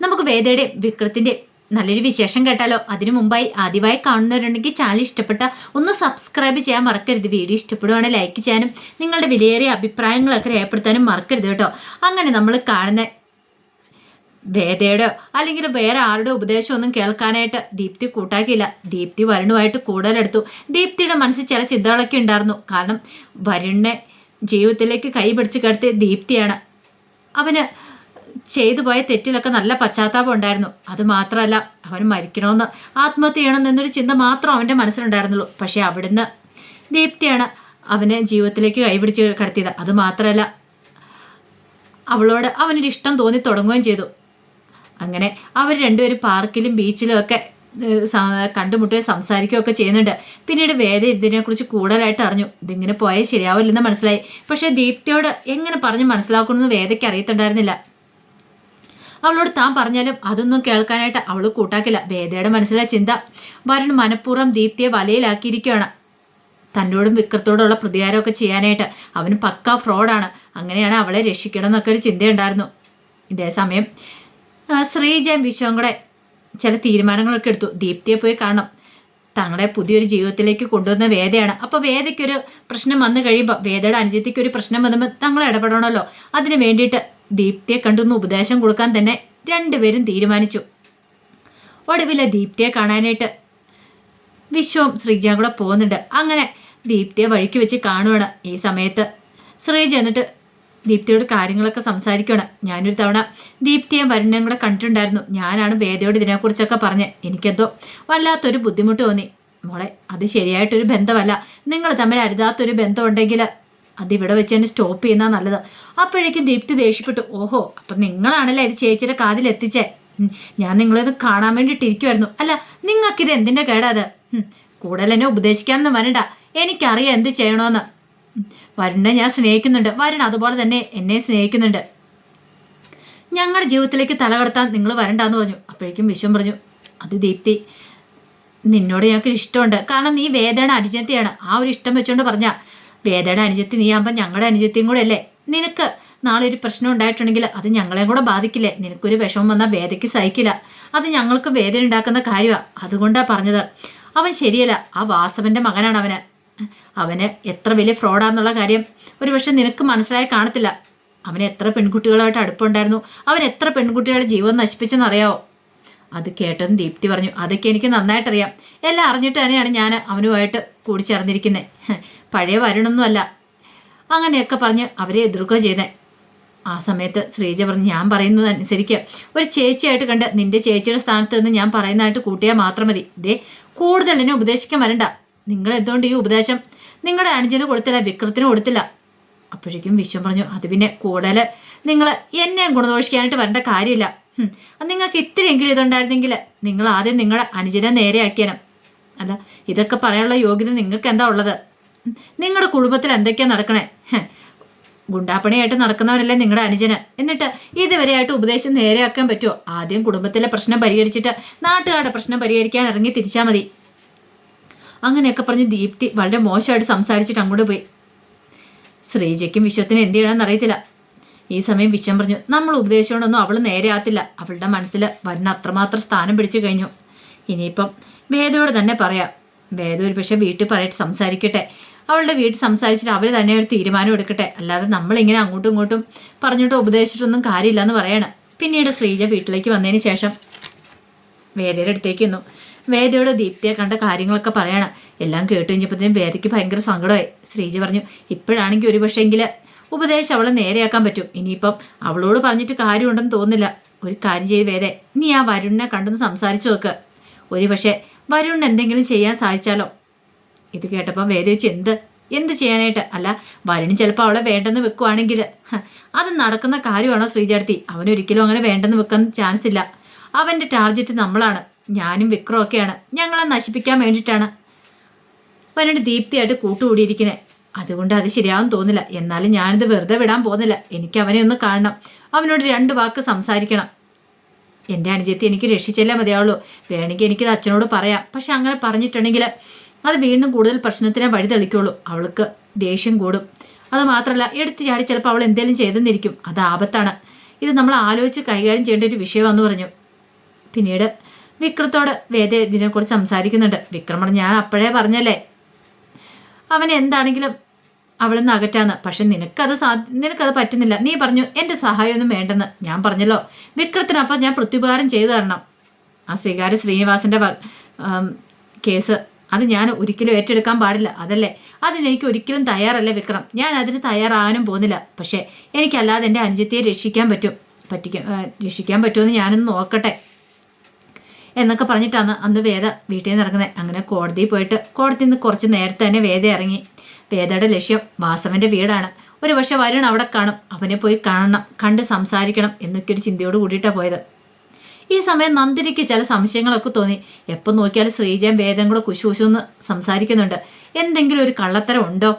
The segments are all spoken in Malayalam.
നമുക്ക് വേദയുടെ വിക്രത്തിന്റെ നല്ലൊരു വിശേഷം കേട്ടാലോ? അതിനു മുമ്പായി ആദ്യമായി കാണുന്നവരുണ്ടെങ്കിൽ ചാനൽ ഇഷ്ടപ്പെട്ട ഒന്ന് സബ്സ്ക്രൈബ് ചെയ്യാൻ മറക്കരുത്. വീഡിയോ ഇഷ്ടപ്പെടുവാണെങ്കിൽ ലൈക്ക് ചെയ്യാനും നിങ്ങളുടെ വിലയേറിയ അഭിപ്രായങ്ങളൊക്കെ രേഖപ്പെടുത്താനും മറക്കരുത് കേട്ടോ. അങ്ങനെ നമ്മൾ കാണുന്ന വേദയുടെ അല്ലെങ്കിൽ വേറെ ആരുടെ ഉപദേശമൊന്നും കേൾക്കാനായിട്ട് ദീപ്തി കൂട്ടാക്കിയില്ല. ദീപ്തി വരുണുമായിട്ട് കൂടുതലെടുത്തു. ദീപ്തിയുടെ മനസ്സിൽ ചില ചിന്തകളൊക്കെ ഉണ്ടായിരുന്നു. കാരണം വരുണിനെ ജീവിതത്തിലേക്ക് കൈപിടിച്ച് കിടത്തിയ ദീപ്തിയാണ്. അവന് ചെയ്തു പോയ തെറ്റിലൊക്കെ നല്ല പശ്ചാത്താപം ഉണ്ടായിരുന്നു. അത് മാത്രമല്ല അവൻ മരിക്കണമെന്ന് ആത്മഹത്യ ചെയ്യണം എന്നൊരു ചിന്ത മാത്രം അവന്റെ മനസ്സിലുണ്ടായിരുന്നുള്ളൂ. പക്ഷേ അവിടുന്ന് ദീപ്തിയാണ് അവനെ ജീവിതത്തിലേക്ക് കൈപിടിച്ച് കടത്തിയത്. അത് മാത്രമല്ല അവളോട് അവനൊരു ഇഷ്ടം തോന്നി തുടങ്ങുകയും ചെയ്തു. അങ്ങനെ അവർ രണ്ടുപേരും പാർക്കിലും ബീച്ചിലും ഒക്കെ കണ്ടുമുട്ടുകയും സംസാരിക്കുകയൊക്കെ ചെയ്യുന്നുണ്ട്. പിന്നീട് വേദ ഇതിനെക്കുറിച്ച് കൂടുതലായിട്ട് അറിഞ്ഞു. ഇതിങ്ങനെ പോയാൽ ശരിയാവില്ലെന്ന് മനസ്സിലായി. പക്ഷേ ദീപ്തിയോട് എങ്ങനെ പറഞ്ഞ് മനസ്സിലാക്കണമെന്ന് വേദയ്ക്ക് അറിയത്തുണ്ടായിരുന്നില്ല. അവളോട് താൻ പറഞ്ഞാലും അതൊന്നും കേൾക്കാനായിട്ട് അവൾ കൂട്ടാക്കില്ല. വേദയുടെ മനസ്സിലെ ചിന്ത. വരൺ മനഃപൂർവം ദീപ്തിയെ വലയിലാക്കിയിരിക്കുകയാണ്. തന്നോടും വിക്രത്തോടുള്ള പ്രതികാരമൊക്കെ ചെയ്യാനായിട്ട് അവന് പക്ക ഫ്രോഡാണ്. അങ്ങനെയാണ് അവളെ രക്ഷിക്കണം എന്നൊക്കെ ഒരു ചിന്തയുണ്ടായിരുന്നു. ഇതേ സമയം ശ്രീജയം വിശ്വം ചില തീരുമാനങ്ങളൊക്കെ എടുത്തു. ദീപ്തിയെ പോയി കാണണം. തങ്ങളെ പുതിയൊരു ജീവിതത്തിലേക്ക് കൊണ്ടുവന്ന വേദയാണ്. അപ്പോൾ വേദയ്ക്കൊരു പ്രശ്നം വന്നു കഴിയുമ്പോൾ വേദയുടെ അനുജത്തിക്കൊരു പ്രശ്നം വന്നുമ്പോൾ തങ്ങളെ ഇടപെടണമല്ലോ. അതിന് വേണ്ടിയിട്ട് ദീപ്തിയെ കണ്ടൊന്ന് ഉപദേശം കൊടുക്കാൻ തന്നെ രണ്ടുപേരും തീരുമാനിച്ചു. ഒടുവിലെ ദീപ്തിയെ കാണാനായിട്ട് വിശ്വവും ശ്രീജയും കൂടെ പോകുന്നുണ്ട്. അങ്ങനെ ദീപ്തിയെ വഴിക്ക് വെച്ച് കാണുവാണ് ഈ സമയത്ത്. ശ്രീജ എന്നിട്ട് ദീപ്തിയോട് കാര്യങ്ങളൊക്കെ സംസാരിക്കുകയാണ് ഞാനൊരു തവണ ദീപ്തിയെ വരുണയും കൂടെ കണ്ടിട്ടുണ്ടായിരുന്നു. ഞാനാണ് വേദയോട് ഇതിനെക്കുറിച്ചൊക്കെ പറഞ്ഞ്. എനിക്കെന്തോ വല്ലാത്തൊരു ബുദ്ധിമുട്ട് തോന്നി. മോളെ അത് ശരിയായിട്ടൊരു ബന്ധമല്ല. നിങ്ങൾ തമ്മിൽ അരുതാത്തൊരു ബന്ധമുണ്ടെങ്കിൽ അതിവിടെ വെച്ച് തന്നെ സ്റ്റോപ്പ് ചെയ്യുന്നതാ നല്ലത്. അപ്പോഴേക്കും ദീപ്തി ദേഷ്യപ്പെട്ടു. ഓഹോ അപ്പം നിങ്ങളാണല്ലേ ഇത് ചേച്ചിയുടെ കാതിൽ എത്തിച്ചേ? ഞാൻ നിങ്ങളിത് കാണാൻ വേണ്ടിയിട്ട് ഇരിക്കുമായിരുന്നു അല്ല നിങ്ങൾക്കിത് എന്തിന്റെ കേടാത് കൂടുതൽ എന്നെ ഉപദേശിക്കാനൊന്നും വരണ്ട. എനിക്കറിയാം എന്ത് ചെയ്യണമെന്ന് ഉം, ഞാൻ സ്നേഹിക്കുന്നുണ്ട്. വരുൺ അതുപോലെ തന്നെ എന്നെ സ്നേഹിക്കുന്നുണ്ട്. ഞങ്ങളുടെ ജീവിതത്തിലേക്ക് തലകടത്താൻ നിങ്ങൾ വരണ്ടെന്ന് പറഞ്ഞു. അപ്പോഴേക്കും വിശ്വം പറഞ്ഞു അത് ദീപ്തി നിന്നോട് ഞങ്ങൾക്ക് ഇഷ്ടമുണ്ട്. കാരണം നീ വേദന അനുജത്തിയാണ് ആ ഒരു ഇഷ്ടം വെച്ചുകൊണ്ട് പറഞ്ഞ വേദയുടെ അനുജത്തി നീ ആകുമ്പോൾ ഞങ്ങളുടെ അനുജത്തിയും കൂടെ അല്ലേ നിനക്ക് നാളെ ഒരു പ്രശ്നം ഉണ്ടായിട്ടുണ്ടെങ്കിൽ അത് ഞങ്ങളെയും കൂടെ ബാധിക്കില്ലേ? നിനക്കൊരു വിഷമം വന്നാൽ വേദയ്ക്ക് സഹിക്കില്ല. അത് ഞങ്ങൾക്ക് വേദന ഉണ്ടാക്കുന്ന കാര്യമാണ് അതുകൊണ്ടാണ് പറഞ്ഞത്. അവൻ ശരിയല്ല. ആ വാസവന്റെ മകനാണ് അവന്. അവന് എത്ര വലിയ ഫ്രോഡാന്നുള്ള കാര്യം ഒരു പക്ഷേ നിനക്ക് മനസ്സിലായി കാണത്തില്ല. അവന് എത്ര പെൺകുട്ടികളുമായിട്ട് അടുപ്പമുണ്ടായിരുന്നു അവൻ എത്ര പെൺകുട്ടികളുടെ ജീവൻ നശിപ്പിച്ചെന്നറിയാവോ? അത് കേട്ടതും ദീപ്തി പറഞ്ഞു. അതൊക്കെ എനിക്ക് നന്നായിട്ടറിയാം. എല്ലാം അറിഞ്ഞിട്ട് തന്നെയാണ് ഞാൻ അവനുമായിട്ട് കൂടിച്ചേർന്നിരിക്കുന്നത് പഴയ വരുണൊന്നുമല്ല. അങ്ങനെയൊക്കെ പറഞ്ഞ് അവരെ എതിർക്കുക ചെയ്തേ. ആ സമയത്ത് ശ്രീജ പറഞ്ഞു ഞാൻ പറയുന്നത് അനുസരിക്ക് ഒരു ചേച്ചിയായിട്ട് കണ്ട് നിന്റെ ചേച്ചിയുടെ സ്ഥാനത്ത് നിന്ന് ഞാൻ പറയുന്നതായിട്ട് കൂട്ടിയാൽ മാത്രം മതി. ഇതേ കൂടുതൽ എന്നെ ഉപദേശിക്കാൻ വരണ്ട. നിങ്ങൾ എന്തുകൊണ്ട് ഈ ഉപദേശം നിങ്ങളുടെ അനുജന് കൊടുത്തില്ല വിക്രത്തിന് കൊടുത്തില്ല? അപ്പോഴേക്കും വിശ്വം പറഞ്ഞു അത് പിന്നെ കൂടുതൽ നിങ്ങൾ എന്നെ ഗുണദോഷിക്കാനായിട്ട് വരേണ്ട കാര്യമില്ല. അത് നിങ്ങൾക്ക് ഇത്രയെങ്കിലും ഇതുണ്ടായിരുന്നെങ്കിൽ നിങ്ങൾ ആദ്യം നിങ്ങളുടെ അനുജനെ നേരെയാക്കിയാനും അല്ല ഇതൊക്കെ പറയാനുള്ള യോഗ്യത നിങ്ങൾക്ക് എന്താ ഉള്ളത്? നിങ്ങളുടെ കുടുംബത്തിൽ എന്തൊക്കെയാ നടക്കണേ? ഗുണ്ടാപ്പണിയായിട്ട് നടക്കുന്നവരല്ലേ നിങ്ങളുടെ അനുജന്. എന്നിട്ട് ഇതുവരെയായിട്ട് ഉപദേശം നേരെയാക്കാൻ പറ്റുമോ ആദ്യം കുടുംബത്തിലെ പ്രശ്നം പരിഹരിച്ചിട്ട് നാട്ടുകാരുടെ പ്രശ്നം പരിഹരിക്കാൻ ഇറങ്ങി തിരിച്ചാൽ മതി. അങ്ങനെയൊക്കെ പറഞ്ഞ് ദീപ്തി വളരെ മോശമായിട്ട് സംസാരിച്ചിട്ട് അങ്ങോട്ട് പോയി. ശ്രീജയ്ക്കും വിശ്വത്തിനും എന്ത് ചെയ്യണമെന്ന് അറിയത്തില്ല. ഈ സമയം വിശ്വം പറഞ്ഞു നമ്മൾ ഉപദേശിച്ചുകൊണ്ടൊന്നും അവൾ നേരെ ആകത്തില്ല. അവളുടെ മനസ്സിൽ വരുന്ന അത്രമാത്രം സ്ഥാനം പിടിച്ചു കഴിഞ്ഞു. ഇനിയിപ്പം വേദയോട് തന്നെ പറയാം. വേദ ഒരു പക്ഷേ വീട്ടിൽ പറയിട്ട് സംസാരിക്കട്ടെ. അവളുടെ വീട്ടിൽ സംസാരിച്ചിട്ട് അവർ തന്നെ ഒരു തീരുമാനം എടുക്കട്ടെ. അല്ലാതെ നമ്മളിങ്ങനെ അങ്ങോട്ടും ഇങ്ങോട്ടും പറഞ്ഞിട്ട് ഉപദേശിച്ചിട്ടൊന്നും കാര്യമില്ല എന്ന് പറയണം. പിന്നീട് ശ്രീജ വീട്ടിലേക്ക് വന്നതിന് ശേഷം വേദയുടെ അടുത്തേക്ക് വേദയോട് ദീപ്തിയെ കണ്ട കാര്യങ്ങളൊക്കെ പറയണം. എല്ലാം കേട്ട് കഴിഞ്ഞപ്പോഴത്തേനും വേദയ്ക്ക് ഭയങ്കര സങ്കടമായി. ശ്രീജ പറഞ്ഞു ഇപ്പോഴാണെങ്കിൽ ഒരു പക്ഷേങ്കിൽ ഉപദേശം അവളെ നേരെയാക്കാൻ പറ്റും. ഇനിയിപ്പം അവളോട് പറഞ്ഞിട്ട് കാര്യമുണ്ടെന്ന് തോന്നുന്നില്ല. ഒരു കാര്യം ചെയ്ത് വേദേ നീ ആ വരുണിനെ കണ്ടെന്ന് സംസാരിച്ചു നോക്ക്. ഒരു പക്ഷേ വരുണിന് എന്തെങ്കിലും ചെയ്യാൻ സാധിച്ചാലോ? ഇത് കേട്ടപ്പം വേദ വെച്ച് എന്ത്? എന്ത് ചെയ്യാനായിട്ട്? അല്ല വരുണ് ചിലപ്പോൾ അവളെ വേണ്ടെന്ന് വെക്കുവാണെങ്കിൽ. അത് നടക്കുന്ന കാര്യമാണോ ശ്രീജാടത്തി അവനൊരിക്കലും അങ്ങനെ വേണ്ടെന്ന് വെക്കാൻ ചാൻസ് ഇല്ല. അവന്റെ ടാർജറ്റ് നമ്മളാണ്. ഞാനും വിക്രമൊക്കെയാണ്. ഞങ്ങളെ നശിപ്പിക്കാൻ വേണ്ടിയിട്ടാണ്. വരുണ് ദീപ്തിയായിട്ട് കൂട്ടുകൂടിയിരിക്കുന്നത് അതുകൊണ്ട് അത് ശരിയാവും തോന്നില്ല. എന്നാലും ഞാനിത് വെറുതെ വിടാൻ പോകുന്നില്ല. എനിക്ക് അവനെ ഒന്ന് കാണണം. അവനോട് രണ്ട് വാക്ക് സംസാരിക്കണം. എന്റെ അനുജത്തി എനിക്ക് രക്ഷിച്ചല്ലേ മതിയാവുള്ളൂ. വേണമെങ്കിൽ എനിക്കിത് അച്ഛനോട് പറയാം. പക്ഷെ അങ്ങനെ പറഞ്ഞിട്ടുണ്ടെങ്കിൽ അത് വീണ്ടും കൂടുതൽ പ്രശ്നത്തിനെ വഴി തെളിക്കുള്ളൂ അവൾക്ക് ദേഷ്യം കൂടും. അത് മാത്രമല്ല എടുത്തു ചാടി ചിലപ്പോൾ അവൾ എന്തെങ്കിലും ചെയ്തെന്നിരിക്കും. അത് ആപത്താണ്. ഇത് നമ്മൾ ആലോചിച്ച് കൈകാര്യം ചെയ്യേണ്ട ഒരു വിഷയമാണെന്ന് പറഞ്ഞു. പിന്നീട് വിക്രത്തോട് വേദ ഇതിനെക്കുറിച്ച് സംസാരിക്കുന്നുണ്ട്. വിക്രമോട് ഞാൻ അപ്പോഴേ പറഞ്ഞല്ലേ? അവൻ എന്താണെങ്കിലും അവിടെ അകറ്റാന്ന് പക്ഷെ നിനക്കത് സാ നിനക്കത് പറ്റുന്നില്ല. നീ പറഞ്ഞു എന്റെ സഹായമൊന്നും വേണ്ടെന്ന്. ഞാൻ പറഞ്ഞല്ലോ. വിക്രത്തിനപ്പം ഞാൻ പ്രത്യുപകാരം ചെയ്തു തരണം. ആ ശ്രീകാര്യ ശ്രീനിവാസിന്റെ കേസ്. അത് ഞാൻ ഒരിക്കലും ഏറ്റെടുക്കാൻ പാടില്ല. അതല്ലേ? അതിന് എനിക്ക് ഒരിക്കലും തയ്യാറല്ല വിക്രം. ഞാൻ അതിന് തയ്യാറാകാനും പോകുന്നില്ല. പക്ഷേ എനിക്കല്ലാതെ എന്റെ അനുജത്തിയെ രക്ഷിക്കാൻ പറ്റും. പറ്റിക്കാൻ രക്ഷിക്കാൻ പറ്റുമെന്ന് ഞാനൊന്ന് നോക്കട്ടെ. എന്നൊക്കെ പറഞ്ഞിട്ടാണ് അന്ന് വേദ വീട്ടിൽ നിന്ന് ഇറങ്ങുന്നത് അങ്ങനെ കോടതിയിൽ പോയിട്ട് കോടതിയിൽ നിന്ന് കുറച്ച് നേരത്തെ തന്നെ വേദ ഇറങ്ങി. വേദയുടെ ലക്ഷ്യം വാസവന്റെ വീടാണ്. ഒരു പക്ഷെ വരുൺ അവിടെ കാണും. അവനെ പോയി കാണണം കണ്ട് സംസാരിക്കണം എന്നൊക്കെ ഒരു ചിന്തയോട് കൂടിയിട്ടാണ് പോയത്. ഈ സമയം നന്ദിനിക്ക് ചില സംശയങ്ങളൊക്കെ തോന്നി. എപ്പോൾ നോക്കിയാലും ശ്രീജയും വേദം കൂടെ കുശുശുന്ന് സംസാരിക്കുന്നുണ്ട്. എന്തെങ്കിലും ഒരു കള്ളത്തരം ഉണ്ടോ?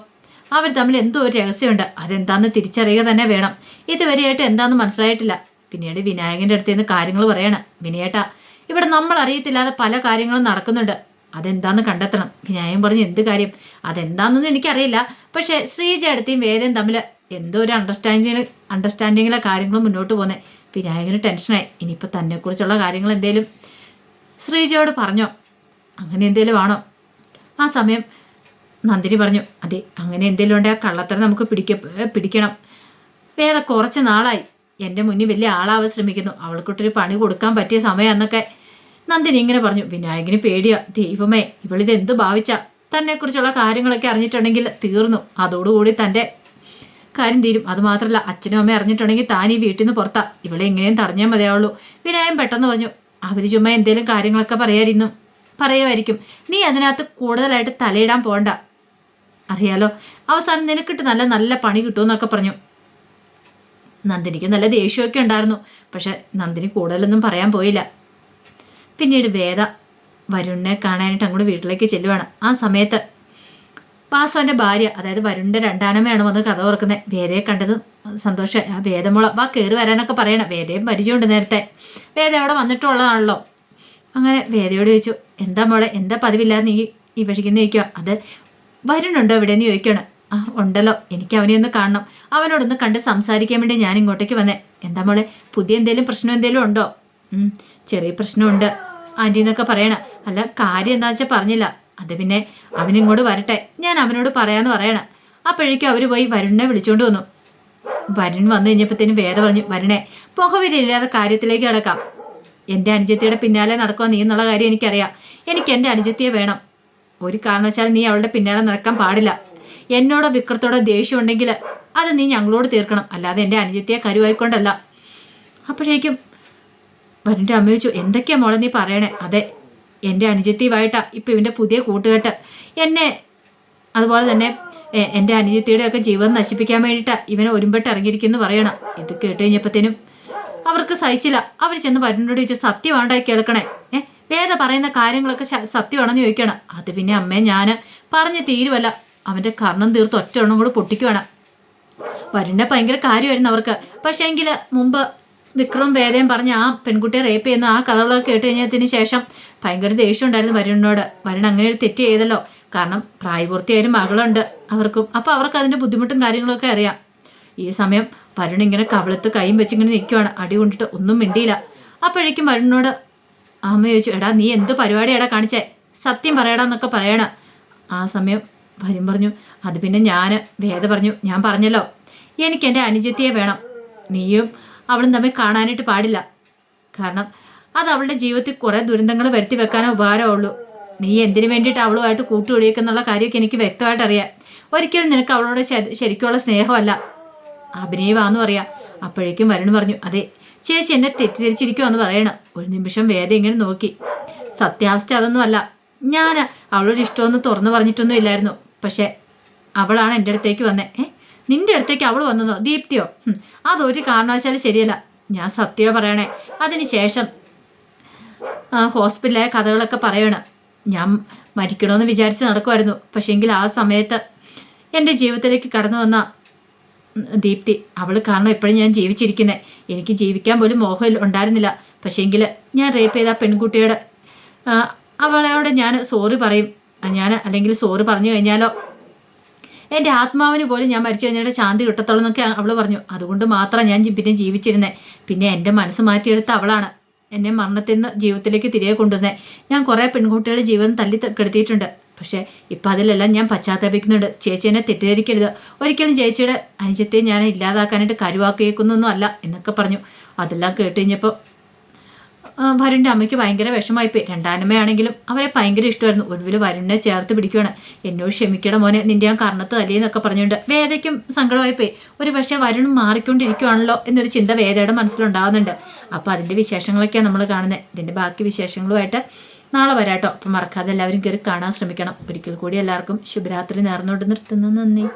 അവർ തമ്മിൽ എന്തോ ഒരു രഹസ്യമുണ്ട്. അതെന്താണെന്ന് തിരിച്ചറിയുക തന്നെ വേണം. ഇതുവരെയായിട്ട് എന്താണെന്ന് മനസ്സിലായിട്ടില്ല. പിന്നീട് വിനായകന്റെ അടുത്ത് നിന്ന് കാര്യങ്ങൾ പറയണം. വിനയേട്ടാ ഇവിടെ നമ്മൾ അറിയത്തില്ലാതെ പല കാര്യങ്ങളും നടക്കുന്നുണ്ട്. അതെന്താന്ന് കണ്ടെത്തണം. ന്യായം പറഞ്ഞു എന്ത് കാര്യം? അതെന്താണെന്നൊന്നും എനിക്കറിയില്ല. പക്ഷേ ശ്രീജ അടുത്തേയും വേദയും തമ്മിൽ എന്തോ ഒരു അണ്ടർസ്റ്റാൻഡിങ് അണ്ടർസ്റ്റാൻഡിങ്ങിലെ കാര്യങ്ങൾ മുന്നോട്ട് പോകുന്നത് വിനായകന് ടെൻഷനായി. ഇനിയിപ്പോൾ തന്നെക്കുറിച്ചുള്ള കാര്യങ്ങൾ എന്തേലും? ശ്രീജയോട് പറഞ്ഞോ? അങ്ങനെ എന്തേലും ആണോ? ആ സമയം നന്ദിനി പറഞ്ഞു. അതെ അങ്ങനെ എന്തേലും ഉണ്ടെങ്കിൽ ആ കള്ളത്തരം നമുക്ക് പിടിക്ക പിടിക്കണം. വേദ കുറച്ച് നാളായി. എന്റെ മുന്നിൽ വലിയ ആളാവാൻ ശ്രമിക്കുന്നു. അവൾക്കൊട്ടൊരു പണി കൊടുക്കാൻ പറ്റിയ സമയം എന്നൊക്കെ നന്ദിനി ഇങ്ങനെ പറഞ്ഞു വിനായകന് പേടിയാ. ദൈവമേ ഇവളിത് എന്ത് ഭാവിച്ച? തന്നെക്കുറിച്ചുള്ള കാര്യങ്ങളൊക്കെ അറിഞ്ഞിട്ടുണ്ടെങ്കിൽ തീർന്നു. അതോടുകൂടി തന്റെ കാര്യം തീരും. അതുമാത്രമല്ല അച്ഛനും അമ്മയും അറിഞ്ഞിട്ടുണ്ടെങ്കിൽ താൻ ഈ വീട്ടിൽ നിന്ന് പുറത്താ. ഇവളെ എങ്ങനെയും തടഞ്ഞാൽ മതിയാവുള്ളൂ. വിനായകൻ പെട്ടെന്ന് പറഞ്ഞു അവർ ചുമ്മാ എന്തെങ്കിലും കാര്യങ്ങളൊക്കെ പറയായിരുന്നു പറയുമായിരിക്കും. നീ അതിനകത്ത് കൂടുതലായിട്ട് തലയിടാൻ പോണ്ട. അറിയാലോ അവസാനം നിനക്കിട്ട് നല്ല നല്ല പണി കിട്ടുമെന്നൊക്കെ പറഞ്ഞു. നന്ദിനിക്ക് നല്ല ദേഷ്യമൊക്കെ ഉണ്ടായിരുന്നു. പക്ഷെ നന്ദിനി കൂടുതലൊന്നും പറയാൻ പോയില്ല. പിന്നീട് വേദ വരുണിനെ കാണാനായിട്ട് അങ്ങോട്ട് വീട്ടിലേക്ക് ചെല്ലുവാണ്. ആ സമയത്ത് വാസവന്റെ ഭാര്യ അതായത് വരുണിന്റെ രണ്ടാനമ്മയാണ് വന്ന് കഥ ഓർക്കുന്നത് വേദയെ കണ്ടത് സന്തോഷം ആ വേദമുള വാ കയറി വരാനൊക്കെ പറയണം. വേദയും പരിചയമുണ്ട് നേരത്തെ. വേദ അവിടെ വന്നിട്ടുള്ളതാണല്ലോ. അങ്ങനെ വേദയോട് ചോദിച്ചു എന്താ മോളെ? എന്താ പതിവില്ലാതെ നീ ഈ വിഷിക്കുന്ന ചോദിക്കുക അത് വരുണുണ്ടോ ഇവിടെ എന്ന് ചോദിക്കണം ആ ഉണ്ടല്ലോ. എനിക്ക് അവനെ ഒന്ന് കാണണം. അവനോടൊന്ന് കണ്ട് സംസാരിക്കാൻ വേണ്ടി ഞാൻ ഇങ്ങോട്ടേക്ക് വന്നേ. എന്താ മോളെ? പുതിയ എന്തെങ്കിലും പ്രശ്നം എന്തെങ്കിലും ഉണ്ടോ? ചെറിയ പ്രശ്നമുണ്ട്. ആന്റി എന്നൊക്കെ പറയണ. അല്ല കാര്യം എന്താ വെച്ചാൽ പറഞ്ഞില്ല. അത് പിന്നെ അവനിങ്ങോട്ട് വരട്ടെ. ഞാൻ അവനോട് പറയാന്ന് പറയണ. അപ്പോഴേക്കും അവർ പോയി വരുണിനെ വിളിച്ചുകൊണ്ട് വന്നു. വരുൺ വന്നു കഴിഞ്ഞപ്പോഴത്തേനും വേദ പറഞ്ഞു വരണേ പുകവലില്ലാതെ കാര്യത്തിലേക്ക് കിടക്കാം. എന്റെ അനുജത്തിയുടെ പിന്നാലെ നടക്കുക നീ എന്നുള്ള കാര്യം എനിക്കറിയാം. എനിക്ക് എന്റെ അനുജത്തിയെ വേണം. ഒരു കാരണവശാലും നീ അവളുടെ പിന്നാലെ നടക്കാൻ പാടില്ല. എന്നോടോ വിക്രത്തോടോ ദേഷ്യം ഉണ്ടെങ്കിൽ അത് നീ ഞങ്ങളോട് തീർക്കണം. അല്ലാതെ എന്റെ അനുജത്തിയെ കരുവായിക്കൊണ്ടല്ല. അപ്പോഴേക്കും വരുണിന്റെ അമ്മ ചോദിച്ചു എന്തൊക്കെയാ മോളെ നീ പറയണേ? അതെ എന്റെ അനുജത്തിയുമായിട്ടാ ഇപ്പം ഇവന്റെ പുതിയ കൂട്ടുകെട്ട്. എന്നെ അതുപോലെ തന്നെ എന്റെ അനുജത്തിയുടെ ഒക്കെ ജീവൻ നശിപ്പിക്കാൻ വേണ്ടിയിട്ടാണ് ഇവനെ ഒരുമ്പെട്ട് ഇറങ്ങിയിരിക്കുന്നു പറയണം. ഇത് കേട്ട് കഴിഞ്ഞപ്പോഴത്തേനും അവർക്ക് സഹിച്ചില്ല. അവർ ചെന്ന് വരുണിനോട് ചോദിച്ചു സത്യമാണ്ടായി കേൾക്കണേ? ഏ വേദ പറയുന്ന കാര്യങ്ങളൊക്കെ സത്യമാണെന്ന് ചോദിക്കണം അത് പിന്നെ അമ്മേ ഞാൻ പറഞ്ഞ് തീരുവല്ല. അവന്റെ കർണം തീർത്ത് ഒറ്റ എണ്ണം കൂടെ പൊട്ടിക്കുവാണ്. വരുണിന്റെ ഭയങ്കര കാര്യമായിരുന്നു അവർക്ക്. പക്ഷേ എങ്കിൽ മുമ്പ് വിക്രം വേദയും പറഞ്ഞ ആ പെൺകുട്ടിയെ റേപ്പ് ചെയ്യുന്ന ആ കഥകളൊക്കെ കേട്ട് കഴിഞ്ഞതിന് ശേഷം ഭയങ്കര ദേഷ്യം ഉണ്ടായിരുന്നു വരുണിനോട്. വരുൺ അങ്ങനെ ഒരു തെറ്റ് ചെയ്തല്ലോ. കാരണം പ്രായപൂർത്തിയായൊരു മകളുണ്ട് അവർക്കും. അപ്പോൾ അവർക്ക് അതിന്റെ ബുദ്ധിമുട്ടും കാര്യങ്ങളൊക്കെ അറിയാം. ഈ സമയം വരുൺ ഇങ്ങനെ കവിളത്ത് കൈയും വെച്ച് ഇങ്ങനെ നിൽക്കുവാണ്. അടി കൊണ്ടിട്ട് ഒന്നും മിണ്ടിയില്ല. അപ്പോഴേക്കും വരുണിനോട് അമ്മ ചോദിച്ചു എടാ നീ എന്ത് പരിപാടിയാടാ കാണിച്ചേ? സത്യം പറയടാ എന്നൊക്കെ പറയണ. ആ സമയം വരും പറഞ്ഞു അത് പിന്നെ ഞാൻ വേദ പറഞ്ഞു ഞാൻ പറഞ്ഞല്ലോ. എനിക്ക് എന്റെ അനുജത്തിയെ വേണം. നീയും അവളും തമ്മിൽ കാണാനായിട്ട് പാടില്ല. കാരണം അത് അവളുടെ ജീവിതത്തിൽ കുറേ ദുരന്തങ്ങൾ വരുത്തി വെക്കാനേ ഉപകാരമുള്ളൂ. നീ എന്തിനു വേണ്ടിയിട്ട് അവളുമായിട്ട് കൂട്ടുപിടിക്കുന്നുള്ള കാര്യമൊക്കെ എനിക്ക് വ്യക്തമായിട്ട് അറിയാം. ഒരിക്കലും നിനക്ക് അവളോട് ശരിക്കുള്ള സ്നേഹമല്ല. അഭിനയമാണെന്ന് പറയാം. അപ്പോഴേക്കും വരുൺ പറഞ്ഞു അതെ ചേച്ചി എന്നെ തെറ്റിദ്ധരിച്ചിരിക്കുമെന്ന് പറയണം. ഒരു നിമിഷം വേദ ഇങ്ങനെ നോക്കി. സത്യാവസ്ഥ അതൊന്നുമല്ല. ഞാൻ അവളോട് ഇഷ്ടമൊന്നും തുറന്നു പറഞ്ഞിട്ടൊന്നും ഇല്ലായിരുന്നു. പക്ഷേ അവളാണ് എന്റെ അടുത്തേക്ക് വന്നേ. ഏ നിന്റെ അടുത്തേക്ക് അവൾ വന്നതോ? ദീപ്തിയോ? അതൊരു കാരണവശാലും ശരിയല്ല. ഞാൻ സത്യമോ പറയണേ. അതിന് ശേഷം ആ, ഹോസ്പിറ്റലിലെ കഥകളൊക്കെ പറയണം. ഞാൻ മരിക്കണമെന്ന് വിചാരിച്ച് നടക്കുമായിരുന്നു പക്ഷേങ്കിൽ ആ സമയത്ത് എന്റെ ജീവിതത്തിലേക്ക് കടന്നു വന്ന ദീപ്തി. അവൾ കാരണം എപ്പോഴും ഞാൻ ജീവിച്ചിരിക്കുന്നത് എനിക്ക് ജീവിക്കാൻ പോലും മോഹം ഉണ്ടായിരുന്നില്ല. പക്ഷേങ്കിൽ ഞാൻ റേപ്പ് ചെയ്ത ആ പെൺകുട്ടിയുടെ അവളോട് ഞാൻ സോറി പറയും. ഞാൻ അല്ലെങ്കിൽ സോറി പറഞ്ഞു കഴിഞ്ഞാലോ? എന്റെ ആത്മാവിന് പോലും ഞാൻ മരിച്ചു കഴിഞ്ഞാൽ ശാന്തി കിട്ടത്തുള്ളൂ എന്നൊക്കെ അവൾ പറഞ്ഞു. അതുകൊണ്ട് മാത്രം ഞാൻ പിന്നെ ജീവിച്ചിരുന്നത് പിന്നെ എന്റെ മനസ്സ് മാറ്റിയെടുത്ത അവളാണ് എന്നെ മരണത്തിൽ നിന്ന് ജീവിതത്തിലേക്ക് തിരികെ കൊണ്ടുവന്നേ. ഞാൻ കുറേ പെൺകുട്ടികളുടെ ജീവൻ തല്ലി കെടുത്തിയിട്ടുണ്ട്. പക്ഷേ ഇപ്പം അതിലെല്ലാം ഞാൻ പശ്ചാത്തപിക്കുന്നുണ്ട്. ചേച്ചി എന്നെ തെറ്റിദ്ധരിക്കരുത്. ഒരിക്കലും ചേച്ചിയുടെ അനുജത്തെ ഞാൻ ഇല്ലാതാക്കാനായിട്ട് കരുവാക്കിയേക്കുന്നൊന്നും അല്ല എന്നൊക്കെ പറഞ്ഞു. അതെല്ലാം കേട്ട് കഴിഞ്ഞപ്പോൾ വരുണിന്റെ അമ്മയ്ക്ക് ഭയങ്കര വിഷമായിപ്പോയി രണ്ടാനമ്മയാണെങ്കിലും അവരെ ഭയങ്കര ഇഷ്ടമായിരുന്നു. ഒടുവിൽ വരുണിനെ ചേർത്ത് പിടിക്കുകയാണ് എന്നോട് ക്ഷമിക്കണം മോനെ നിന്റെ ആ കർണത്ത് തലേന്നൊക്കെ പറഞ്ഞുകൊണ്ട് വേദയ്ക്കും സങ്കടമായിപ്പോയി. ഒരു പക്ഷേ വരുൺ മാറിക്കൊണ്ടിരിക്കുകയാണല്ലോ എന്നൊരു ചിന്ത വേദയുടെ മനസ്സിലുണ്ടാകുന്നുണ്ട് അപ്പോൾ അതിന്റെ വിശേഷങ്ങളൊക്കെയാണ് നമ്മൾ കാണുന്നത് ഇതിന്റെ ബാക്കി വിശേഷങ്ങളുമായിട്ട് നാളെ വരാട്ടോ. അപ്പം മറക്കാതെ എല്ലാവരും കയറി കാണാൻ ശ്രമിക്കണം. ഒരിക്കൽ കൂടി എല്ലാവർക്കും ശുഭരാത്രി നേർന്നുകൊണ്ട് നിർത്തുന്നു. നന്ദി.